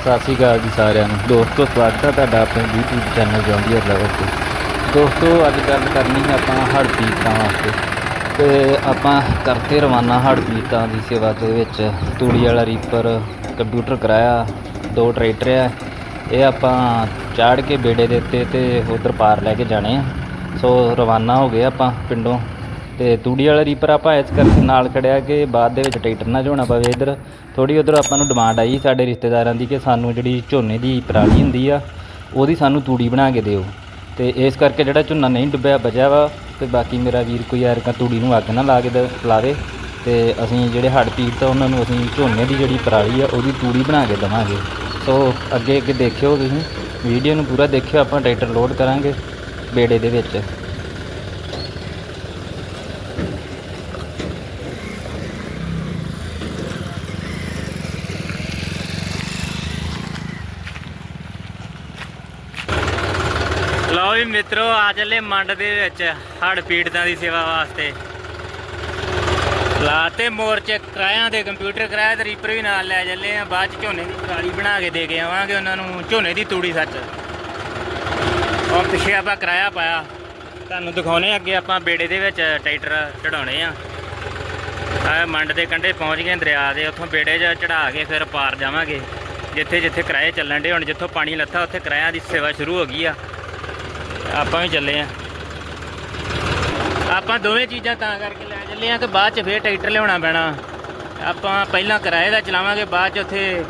ਸਤਿ ਸ਼੍ਰੀ ਅਕਾਲ ਜੀ ਸਾਰਿਆਂ ਨੂੰ। ਦੋਸਤੋ, ਸਵਾਗਤ ਹੈ ਤੁਹਾਡਾ ਆਪਣੇ YouTube ਚੈਨਲ ਜੌਂਡੀਅਰ ਲਵਰ ਤੇ। ਦੋਸਤੋ, ਅੱਜ ਗੱਲ ਕਰਨੀ ਹੈ ਆਪਾਂ ਹੜ੍ਹ ਪੀੜਤਾਂ ਵਾਸਤੇ। ਤੇ ਆਪਾਂ ਕਰਤੇ ਰਵਾਨਾ ਹੜ੍ਹ ਪੀੜਤਾਂ ਦੀ ਸੇਵਾ ਦੇ ਵਿੱਚ। ਤੂੜੀ ਵਾਲਾ ਰੀਪਰ ਕੰਪਿਊਟਰ ਕਰਾਇਆ, ਦੋ ਟਰੈਕਟਰ ਆ। ਇਹ ਆਪਾਂ ਚਾੜ ਕੇ ਬੇੜੇ ਦੇ ਉੱਤੇ ਤੇ ਉਧਰ ਪਾਰ ਲੈ ਕੇ ਜਾਣੇ ਆ। ਸੋ ਰਵਾਨਾ ਹੋ ਗਏ ਆਪਾਂ ਪਿੰਡੋਂ। ਤੇ ਤੂੜੀ ਵਾਲਾ ਰੀਪਰ ਆਪਾਂ ਇਸ ਕਰਕੇ ਨਾਲ ਖੜਿਆ ਕਿ ਬਾਅਦ ਦੇ ਵਿੱਚ ਟਰੈਕਟਰ ਨਾ ਝੋਣਾ ਪਵੇ ਇਧਰ। ਥੋੜੀ ਉਧਰ ਆਪਾਂ ਨੂੰ ਡਿਮਾਂਡ ਆਈ ਸਾਡੇ ਰਿਸ਼ਤੇਦਾਰਾਂ ਦੀ ਕਿ ਸਾਨੂੰ ਜਿਹੜੀ ਝੋਨੇ ਦੀ ਪਰਾਲੀ ਹੁੰਦੀ ਆ, ਉਹਦੀ ਸਾਨੂੰ ਤੂੜੀ ਬਣਾ ਕੇ ਦਿਓ। ਤੇ ਇਸ ਕਰਕੇ ਜਿਹੜਾ ਝੋਨਾ ਨਹੀਂ ਡੁੱਬਿਆ, ਬਚਿਆ ਵਾ, ਤੇ ਬਾਕੀ ਮੇਰਾ ਵੀਰ ਕੋਈ ਯਾਰ ਕਾ ਤੂੜੀ ਨੂੰ ਅੱਗ ਨਾ ਲਾ ਕੇ ਲਾਵੇ। ਤੇ ਅਸੀਂ ਜਿਹੜੇ ਹੱਡ ਪੀੜਤ ਆ, ਉਹਨਾਂ ਨੂੰ ਅਸੀਂ ਝੋਨੇ ਦੀ ਜਿਹੜੀ ਪਰਾਲੀ ਆ, ਉਹਦੀ ਤੂੜੀ ਬਣਾ ਕੇ ਦੇਵਾਂਗੇ। ਸੋ ਅੱਗੇ ਅੱਗੇ ਦੇਖਿਓ ਤੁਸੀਂ, ਵੀਡੀਓ ਨੂੰ ਪੂਰਾ ਦੇਖਿਓ, ਆਪਾਂ ਟਰੈਕਟਰ ਲੋਡ ਕਰਾਂਗੇ ਬੇੜੇ ਦੇ ਵਿੱਚ। ਲਓ ਵੀ ਮਿੱਤਰੋ, ਆ ਚੱਲੇ ਮੰਡ ਦੇ ਵਿੱਚ ਹੜ ਪੀੜਤਾਂ ਦੀ ਸੇਵਾ ਵਾਸਤੇ। ਲਾਤੇ ਮੋਰਚੇ ਕਿਰਾਇਆਂ ਦੇ, ਕੰਪਿਊਟਰ ਕਿਰਾਇਆ ਤੇ ਰੀਪਰ ਵੀ ਨਾਲ ਲੈ ਚੱਲੇ ਆ। ਬਾਅਦ ਚ ਝੋਨੇ ਦੀ ਪਰਾਲੀ ਬਣਾ ਕੇ ਦੇ ਕੇ ਆਵਾਂਗੇ ਉਹਨਾਂ ਨੂੰ, ਝੋਨੇ ਦੀ ਤੂੜੀ ਸੱਚ। ਔਰ ਪਿੱਛੇ ਆਪਾਂ ਕਿਰਾਇਆ ਪਾਇਆ। ਤੁਹਾਨੂੰ ਦਿਖਾਉਣੇ ਅੱਗੇ ਆਪਾਂ ਬੇੜੇ ਦੇ ਵਿੱਚ ਟਰੈਕਟਰ ਚੜਾਉਣੇ ਆ। ਆ ਮੰਡ ਦੇ ਕੰਢੇ ਪਹੁੰਚ ਗਏ ਦਰਿਆ ਦੇ, ਉੱਥੋਂ ਬੇੜੇ 'ਚ ਚੜਾ ਕੇ ਫਿਰ ਪਾਰ ਜਾਵਾਂਗੇ। ਜਿੱਥੇ ਜਿੱਥੇ ਕਿਰਾਏ ਚੱਲਣ ਦੇ ਹੁਣ ਜਿੱਥੋਂ ਪਾਣੀ ਲੱਥਾ, ਉੱਥੇ ਕਿਰਾਇਆ ਦੀ ਸੇਵਾ ਸ਼ੁਰੂ ਹੋ ਗਈ ਆ। ਆਪਾਂ ਵੀ ਚੱਲੇ ਆ। ਆਪਾਂ ਦੋਵੇਂ ਚੀਜ਼ਾਂ ਤਾਂ ਕਰਕੇ ਲੈ ਚੱਲੇ ਆ ਕਿ ਬਾਅਦ ਚ ਫੇਰ ਟਰੈਕਟਰ ਲਿਆਉਣਾ ਪੈਣਾ। ਆਪਾਂ ਪਹਿਲਾਂ ਕਿਰਾਏ ਦਾ ਚਲਾਵਾਂਗੇ, ਬਾਅਦ ਚ ਉੱਥੇ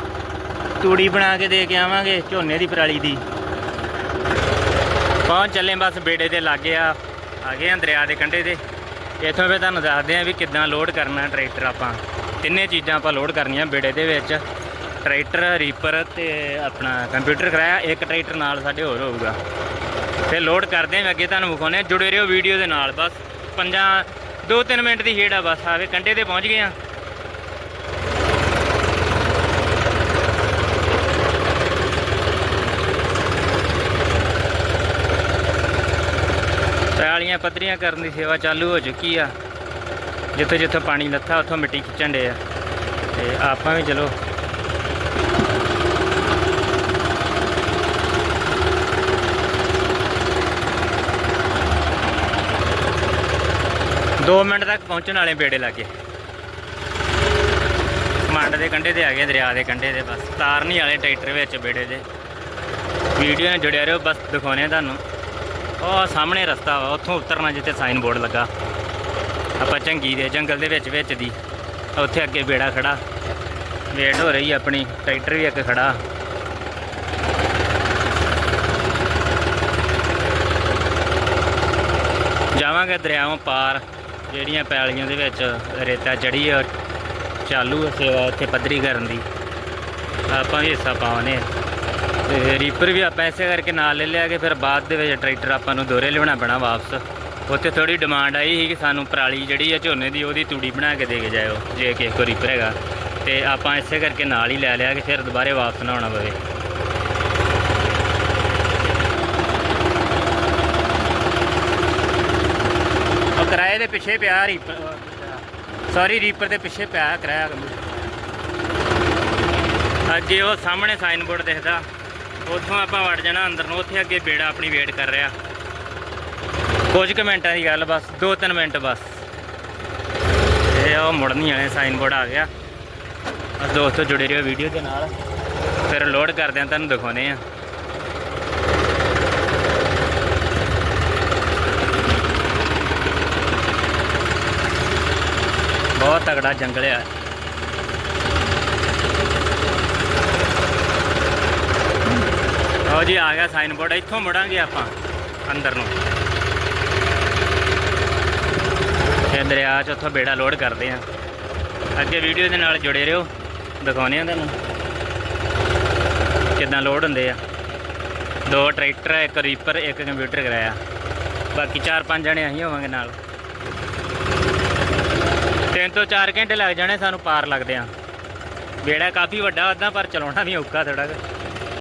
ਤੂੜੀ ਬਣਾ ਕੇ ਦੇ ਕੇ ਆਵਾਂਗੇ, ਝੋਨੇ ਦੀ ਪਰਾਲੀ ਦੀ। ਪਹੁੰਚ ਚੱਲੇ ਬਸ ਬੇੜੇ ਦੇ ਲਾਗੇ ਆ ਆ ਗਏ ਆ ਦਰਿਆ ਦੇ ਕੰਢੇ ਤੇ। ਇੱਥੋਂ ਫੇਰ ਤੁਹਾਨੂੰ ਦੱਸਦੇ ਆ ਵੀ ਕਿੱਦਾਂ ਲੋਡ ਕਰਨਾ ਟਰੈਕਟਰ ਆਪਾਂ। ਤਿੰਨੇ ਚੀਜ਼ਾਂ ਆਪਾਂ ਲੋਡ ਕਰਨੀਆਂ ਬੇੜੇ ਦੇ ਵਿੱਚ। ਟਰੈਕਟਰ, ਰੀਪਰ ਤੇ ਆਪਣਾ ਕੰਪਿਊਟਰ ਕਰਾਇਆ, ਇੱਕ ਟਰੈਕਟਰ ਨਾਲ ਸਾਡੇ ਹੋਰ ਹੋਊਗਾ। ਫਿਰ ਲੋਡ ਕਰਦੇ ਆਂ ਅੱਗੇ ਤੁਹਾਨੂੰ ਵਿਖਾਉਂਦੇ ਹਾਂ, ਜੁੜੇ ਰਹੋ ਵੀਡੀਓ ਦੇ ਨਾਲ, ਬਸ ਪੰਜਾਂ 2-3 ਮਿੰਟ ਦੀ ਖੇਡ ਆ, ਬਸ ਆਵੇ ਕੰਢੇ ਤੇ ਪਹੁੰਚ ਗਏ ਆ ਪੈਲੀਆਂ ਪੱਧਰੀਆਂ ਕਰਨ ਦੀ ਸੇਵਾ ਚਾਲੂ ਹੋ ਚੁੱਕੀ ਆ। ਜਿੱਥੇ ਜਿੱਥੇ ਪਾਣੀ ਲੱਥਾ, ਉੱਥੋਂ ਮਿੱਟੀ ਖਿੱਚਣ ਦੇ ਆ। ਤੇ ਆਪਾਂ ਵੀ ਚਲੋ ਦੋ ਮਿੰਟ ਤੱਕ ਪਹੁੰਚਣ ਵਾਲੇ ਬੇੜੇ ਲਾਗੇ। ਮੰਡ ਦੇ ਕੰਢੇ ਤੇ ਆ ਗਏ, ਦਰਿਆ ਦੇ ਕੰਢੇ ਤੇ ਬਸ। ਤਾਰਨੀ ਵਾਲੇ ਟਰੈਕਟਰ ਵਿੱਚ ਬੇੜੇ ਦੇ। ਵੀਡੀਓ ਨਾਲ ਜੁੜਿਆ ਰਹੋ, ਬਸ ਦਿਖਾਉਣੇ ਤੁਹਾਨੂੰ। ਉਹ ਸਾਹਮਣੇ ਰਸਤਾ ਵਾ, ਉੱਥੋਂ ਉਤਰਨਾ ਜਿੱਥੇ ਸਾਈਨ ਬੋਰਡ ਲੱਗਾ। ਆਪਾਂ ਝੰਗੀ ਦੇ, ਜੰਗਲ ਦੇ ਵਿੱਚ ਵਿੱਚ ਦੀ। ਉੱਥੇ ਅੱਗੇ ਬੇੜਾ ਖੜਾ। ਵੇਟ ਹੋ ਰਹੀ ਆਪਣੀ, ਟਰੈਕਟਰ ਵੀ ਅੱਗੇ ਖੜਾ। ਜਾਵਾਂਗੇ ਦਰਿਆਵਾਂ ਪਾਰ। ਜਿਹੜੀਆਂ ਪੈਲੀਆਂ ਦੇ ਵਿੱਚ ਰੇਤਾ ਚੜੀ ਆ, ਚਾਲੂ ਆ ਸੇਵਾ ਉੱਥੇ ਪੱਧਰੀ ਕਰਨ ਦੀ। ਆਪਾਂ ਵੀ ਹਿੱਸਾ ਪਾਉਣੇ ਤੇ ਰੀਪਰ ਵੀ ਆਪਾਂ ਐਸੇ ਕਰਕੇ ਨਾਲ ਲੈ ਲਿਆ ਕਿ ਫਿਰ ਬਾਅਦ ਦੇ ਵਿੱਚ ਟਰੈਕਟਰ ਆਪਾਂ ਨੂੰ ਦੋਰੇ ਲਿਆਉਣਾ ਪੈਣਾ ਵਾਪਸ। ਉੱਥੇ ਥੋੜੀ ਡਿਮਾਂਡ ਆਈ ਸੀ ਕਿ ਸਾਨੂੰ ਪਰਾਲੀ ਜਿਹੜੀ ਆ ਝੋਨੇ ਦੀ, ਉਹਦੀ ਤੂੜੀ ਬਣਾ ਕੇ ਦੇ ਕੇ ਜਾਇਓ, ਜੇ ਕਿਸੇ ਕੋ ਰੀਪਰ ਹੈਗਾ। ਤੇ ਆਪਾਂ ਐਸੇ ਕਰਕੇ ਨਾਲ ਹੀ ਲੈ ਲਿਆ ਕਿ ਫਿਰ ਦੁਬਾਰੇ ਵਾਪਸ ਨਾ ਆਉਣਾ ਪਵੇ। ਇਹਦੇ ਪਿੱਛੇ ਪਿਆ ਰੀਪਰ ਸੌਰੀ ਰੀਪਰ ਦੇ ਪਿੱਛੇ ਪਿਆ ਕਿਰਾਇਆ ਅੱਜ ਉਹ ਸਾਹਮਣੇ ਸਾਈਨ ਬੋਰਡ ਦਿਖਦਾ। ਉੱਥੋਂ ਆਪਾਂ ਵੜ ਜਾਣਾ ਅੰਦਰ ਨੂੰ, ਉੱਥੇ ਅੱਗੇ ਬੇੜਾ ਆਪਣੀ ਵੇਟ ਕਰ ਰਿਹਾ। ਕੁਝ ਕੁ ਮਿੰਟਾਂ ਦੀ ਗੱਲ ਬਸ 2-3 ਮਿੰਟ ਬਸ। ਇਹ ਉਹ ਮੁੜਨੀ ਵਾਲੇ ਸਾਈਨ ਬੋਰਡ ਆ ਗਿਆ। ਬਸ ਦੋਸਤੋ ਜੁੜੇ ਰਹੋ ਵੀਡੀਓ ਦੇ ਨਾਲ। ਫਿਰ ਲੋਡ ਕਰਦੇ ਆ ਤੁਹਾਨੂੰ ਦਿਖਾਉਨੇ ਆ ਬਹੁਤ ਤਗੜਾ ਜੰਗਲ ਆ। ਆਓ ਜੀ, ਆ ਗਿਆ ਸਾਈਨ ਬੋਰਡ ਇੱਥੋਂ ਮੁੜਾਂਗੇ ਆਪਾਂ, ਅੰਦਰ ਨੂੰ। ਇਹ ਦਰਿਆ 'ਚ ਉੱਥੋਂ ਬੇੜਾ ਲੋਡ ਕਰਦੇ ਆ। ਅੱਗੇ ਵੀਡੀਓ ਦੇ ਨਾਲ ਜੁੜੇ ਰਹੋ ਦਿਖਾਉਨੇ ਆ ਤੁਹਾਨੂੰ ਕਿੱਦਾਂ ਲੋਡ ਹੁੰਦੇ ਆ। ਦੋ ਟਰੈਕਟਰ ਇੱਕ ਰੀਪਰ ਇੱਕ ਕੰਪਿਊਟਰ ਕਰਾਇਆ। ਬਾਕੀ ਚਾਰ ਪੰਜ ਜਣੇ ਅਸੀਂ ਹੋਵਾਂਗੇ ਨਾਲ। ਤਿੰਨ ਤੋਂ ਚਾਰ ਘੰਟੇ ਲੱਗ ਜਾਣੇ, ਸਾਨੂੰ ਪਾਰ ਲੱਗਦੇ ਆ। ਬੇੜਾ ਕਾਫੀ ਵੱਡਾ ਉਦਾਂ ਪਰ ਚਲਾਉਣਾ ਵੀ ਔਖਾ ਥੋੜਾ